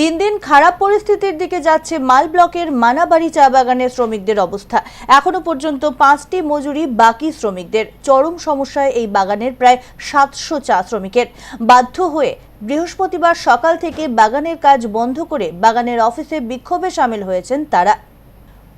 দিন দিন খারাপ পরিস্থিতির দিকে যাচ্ছে মাল ব্লকের মানাবাড়ি চা বাগানের শ্রমিকদের অবস্থা। এখনও পর্যন্ত পাঁচটি মজুরি বাকি শ্রমিকদের। চরম সমস্যায় এই বাগানের প্রায় সাতশো চা শ্রমিকের। বাধ্য হয়ে বৃহস্পতিবার সকাল থেকে বাগানের কাজ বন্ধ করে বাগানের অফিসে বিক্ষোভে সামিল হয়েছেন তারা।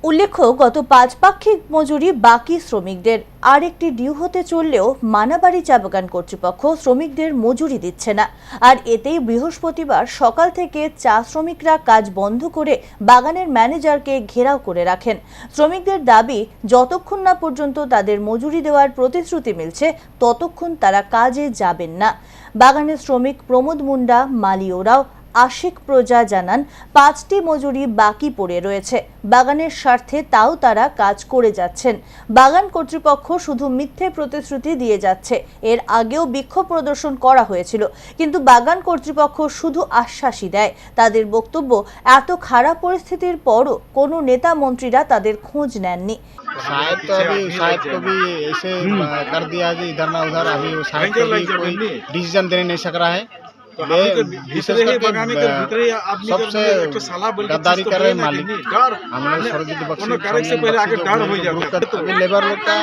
উল্লেখ্য, গত পাঁচ পাক্ষিক মজুরি বাকি শ্রমিকদের। আর একটি ডিউ হতে চললেও মানাবাড়ি চা বাগান কর্তৃপক্ষ শ্রমিকদের মজুরি দিচ্ছে না। আর এতেই বৃহস্পতিবার সকাল থেকে চা শ্রমিকরা কাজ বন্ধ করে বাগানের ম্যানেজারকে ঘেরাও করে রাখেন। শ্রমিকদের দাবি, যতক্ষণ না পর্যন্ত তাদের মজুরি দেওয়ার প্রতিশ্রুতি মিলছে, ততক্ষণ তারা কাজে যাবেন না। বাগানের শ্রমিক প্রমোদ মুন্ডা মালি ওরাও আশিক প্রজা জানান পাঁচটি মজুরি বাকি পড়ে রয়েছে বাগানের স্বার্থে তাও তারা কাজ করে যাচ্ছেন বাগান কর্তৃপক্ষ শুধু মিথ্যে প্রতিশ্রুতি দিয়ে যাচ্ছে এর আগেও বিক্ষোভ প্রদর্শন করা হয়েছিল কিন্তু বাগান কর্তৃপক্ষ শুধু আশ্বাসই দেয় তাদের বক্তব্য এত খারাপ পরিস্থিতির পরও কোনো নেতা মন্ত্রীরা তাদের খোঁজ নেননি शायद तो अभी शायद को भी ऐसे अ, कर दिया जी इधर ना उधर अभी वो शायद भयंकर कभी लग जाए कोई बंदी। डिसीजन देने नहीं सक रहा है गद्दारी कर रहे मालिक। लेबर लोग का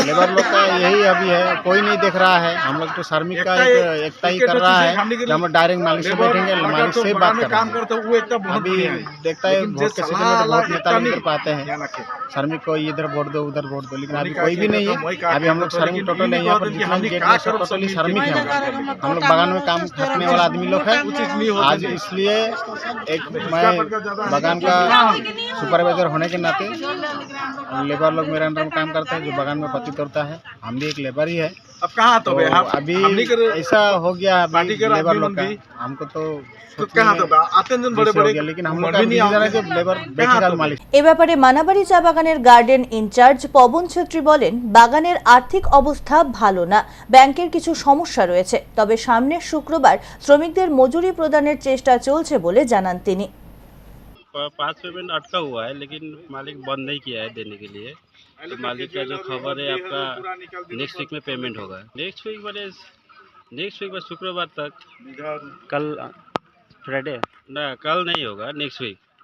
लेबर लोग का यही अभी है कोई नहीं देख रहा है। हम लोग तो श्रमिक का एकता ही कर रहा है। हम डायरेक्ट मालिक से बैठेंगे मालिक से बात काम करते हैं देखता है वोट तो नेता नहीं कर पाते हैं। श्रमिक को इधर वोट दो उधर वोट दो लेकिन अभी कोई भी नहीं है। अभी हम लोग श्रमिक टोटल नहीं है तो शर्मिक है। हम लोग बगान में काम करने वाला आदमी लोग है आज इसलिए एक मैं बागान का सुपरवाइजर होने के नाते लेबर लोग मेरे अंदर में काम करते हैं जो बगान में पति तोड़ता है हम भी एक लेबर ही है। अब कहाँ तो तो बे हम अभी हमने कर ऐसा हो गया अभी पार्टी के लेबर आदमी लोग का भी- हमको तो तो सोचने कहाँ तो में बे आते हैं दिन बड़े जैसे हो बड़े गया, लेकिन हम लोग उम्र का भी नहीं डिसीजन है आते कि लेबर कहाँ बैठेगा तो मालिक এ ব্যাপারে মানাবাড়ি চা বাগানের গার্ডেন ইনচার্জ পবন ছেত্রী বলেন বাগানের আর্থিক অবস্থা ভালো না ব্যাংকের কিছু সমস্যা রয়েছে তবে সামনের শুক্রবার শ্রমিকদের মজুরি প্রদানের চেষ্টা চলছে বলে জানান তিনি प- पाँच पेमेंट अटका हुआ है लेकिन मालिक बंद नहीं किया है देने के लिए। तो मालिक का जो खबर है आपका नेक्स्ट वीक में पेमेंट होगा। नेक्स्ट वीक मैंने नेक्स्ट वीक में शुक्रवार तक। कल फ्राइडे ना कल नहीं होगा नेक्स्ट वीक